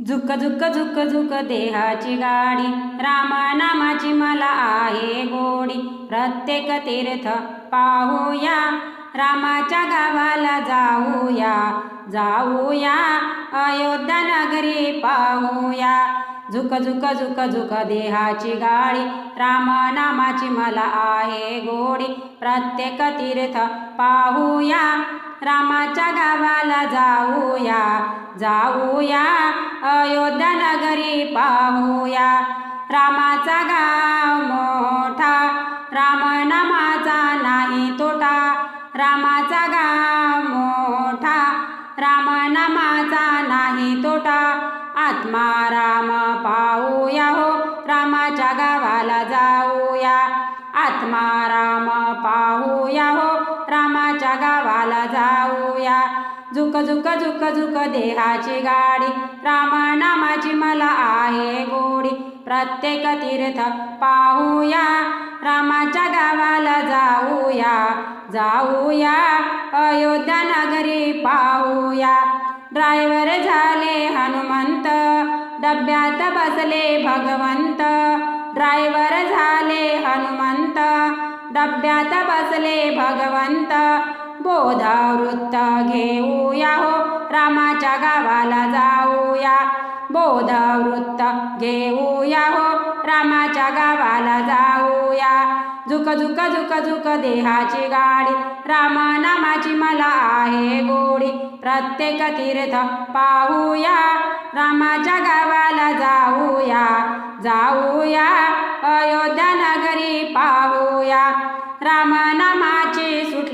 झुक झुक झुक झुक देहाची गाडी रामनामाची मला आहे गोडी. प्रत्येक तीर्थ पाहूया रामाच्या गावाला जाऊया. जाऊया अयोध्या नगरी पाहूया. झुक झुक झुक झुक देहाची गाडी रामनामाची मला आहे गोडी. प्रत्येक तीर्थ पाहूया रामाच्या गावाला जाऊया जाऊया. अयोध्या नगरी पाहूया. रामाचा गाव मोठा रामनामाचा नाही तोटा. रामाचा गाव मोठा रामनामाचा नाही तोटा. आत्मा राम पाहूया हो रामाच्या गावाला जाऊया. आत्मा राम पाहूया हो जाऊया. झुक झुक झुक झुक देहाची गाडी. रामनामाची मला आहे गोडी. प्रत्येक तीर्थ पाहूया. रामाच्या गावाला जाऊया. जाऊया. अयोध्या नगरी पाहूया. ड्रायव्हर झाले हनुमंत. डब्यात बसले भगवंत. ड्रायव्हर झाले हनुमंत. डब्यात बसले भगवंत. बोधवृत्त घेऊया हो रामाच्या गावाला जाऊया. बोधवृत्त घेऊया हो रामाच्या गावाला जाऊया. झुक झुक झुक झुक देहाची गाडी रामनामाची मला आहे गोडी. प्रत्येक तीर्थ पाहूया रामाच्या गावाला जाऊया. जाऊया अयोध्या नगरी पाहूया. रामनामाची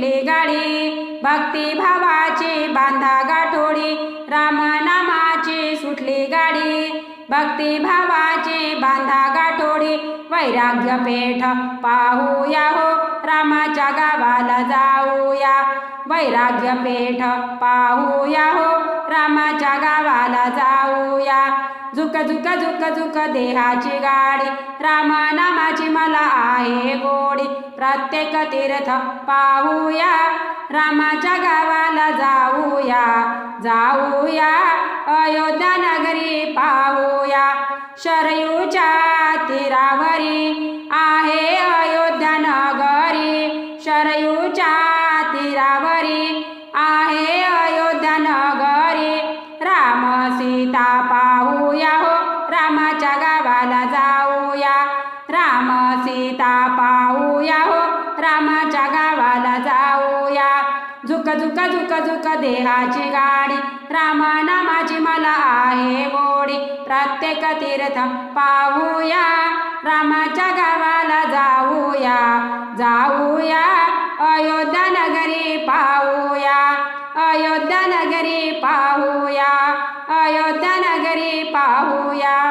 सुटली गाडी. भक्तिभावाची बांधा गाठोडी. रामनामाची सुटली गाडी. भक्तिभावाची बांधा गाठोडी. वैराग्य पेठ पाहूया हो. रामाच्या गावाला जाऊया. वैराग्य पेठ पाहूया हो. रामाच्या गावाला जाऊया. झुक झुक झुक झुक देहाची गाडी. रामनामाची मला आहे गोडी. प्रत्येक तीर्थ पाहूया. रामाच्या गावाला जाऊया. जाऊया. अयोध्या नगरी पाहूया. शरयूच्या तीरावरी आहे अयो गावाला जाऊया. झुक झुक झुक झुक देहाची गाडी. रामनामाची मला आहे गोडी प्रत्येक तीर्थ पाहूया. रामाच्या गावाला जाऊया. जाऊया. अयोध्या नगरी पाहूया. अयोध्या नगरी पाहूया. अयोध्या नगरी पाहूया.